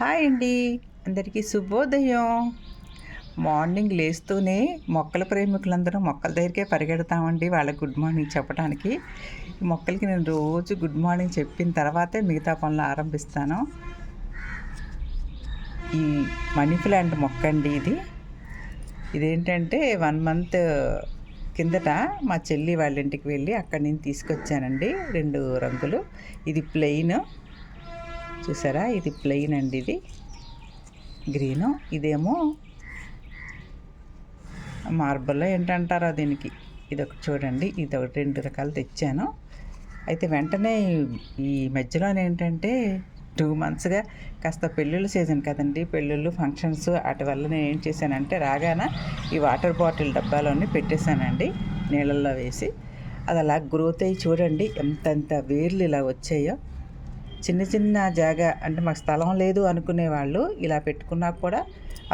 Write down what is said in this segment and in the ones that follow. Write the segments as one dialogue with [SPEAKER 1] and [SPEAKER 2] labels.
[SPEAKER 1] Hi అండి. అందరికీ శుభోదయం. మార్నింగ్ లేస్తూనే మొక్కల ప్రేమికులందరూ మొక్కల దగ్గరికే పరిగెడతామండి వాళ్ళకి గుడ్ మార్నింగ్ చెప్పడానికి మొక్కలకి నేను రోజు గుడ్ మార్నింగ్ చెప్పిన తర్వాతే మిగతా పనులు ఆరంభిస్తాను. ఈ మనీ ప్లాంట్ మొక్క అండి ఇది. ఇదేంటంటే వన్ మంత్ కిందట మా చెల్లి వాళ్ళ ఇంటికి వెళ్ళి అక్కడి నుంచి తీసుకొచ్చానండి రెండు రంగులు. ఇది ప్లెయిన్. చూసారా? ఇది ప్లెయిన్ అండి ఇది. గ్రీను ఇదేమో మార్బుల్లో ఏంటంటారా దీనికి? ఇది ఒకటి చూడండి. ఇది ఒకటి రెండు రకాలు తెచ్చాను. అయితే వెంటనే ఈ మధ్యలో ఏంటంటే టూ మంత్స్గా కాస్త పెళ్ళిళ్ళు సీజన్ కదండి. పెళ్ళిళ్ళు ఫంక్షన్స్ వాటి వల్ల నేను ఏం చేశానంటే రాగాన ఈ వాటర్ బాటిల్ డబ్బాలోని పెట్టేశానండి. నీళ్ళల్లో వేసి. అది అలా గ్రోత్ అయ్యి చూడండి ఎంతెంత వేర్లు ఇలా వచ్చాయో. చిన్న చిన్న జాగా అంటే మాకు స్థలం లేదు అనుకునే వాళ్ళు ఇలా పెట్టుకున్నా కూడా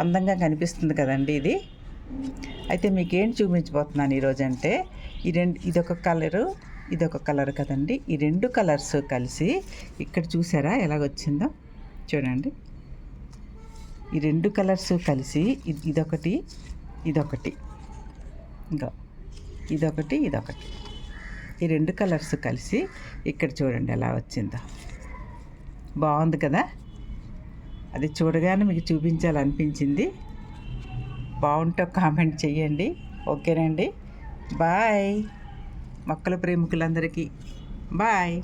[SPEAKER 1] అందంగా కనిపిస్తుంది కదండి ఇది. అయితే మీకేం చూపించబోతున్నాను ఈరోజు అంటే ఈ రెండు ఇదొక కలరు ఇదొక కలర్ కదండి. ఈ రెండు కలర్స్ కలిసి ఇక్కడ చూసారా ఎలాగొచ్చిందో చూడండి. ఈ రెండు కలర్స్ కలిసి ఇది ఇదొకటి ఇదొకటి. ఇంకా ఇదొకటి ఇదొకటి. ఈ రెండు కలర్స్ కలిసి ఇక్కడ చూడండి ఎలా వచ్చిందో. బాగుంది కదా? అది చూడగానే మీకు చూపించాలనిపించింది. బాగుంటే కామెంట్ చేయండి ఓకేనండి? బాయ్. మొక్కల ప్రేమికులందరికీ. బాయ్.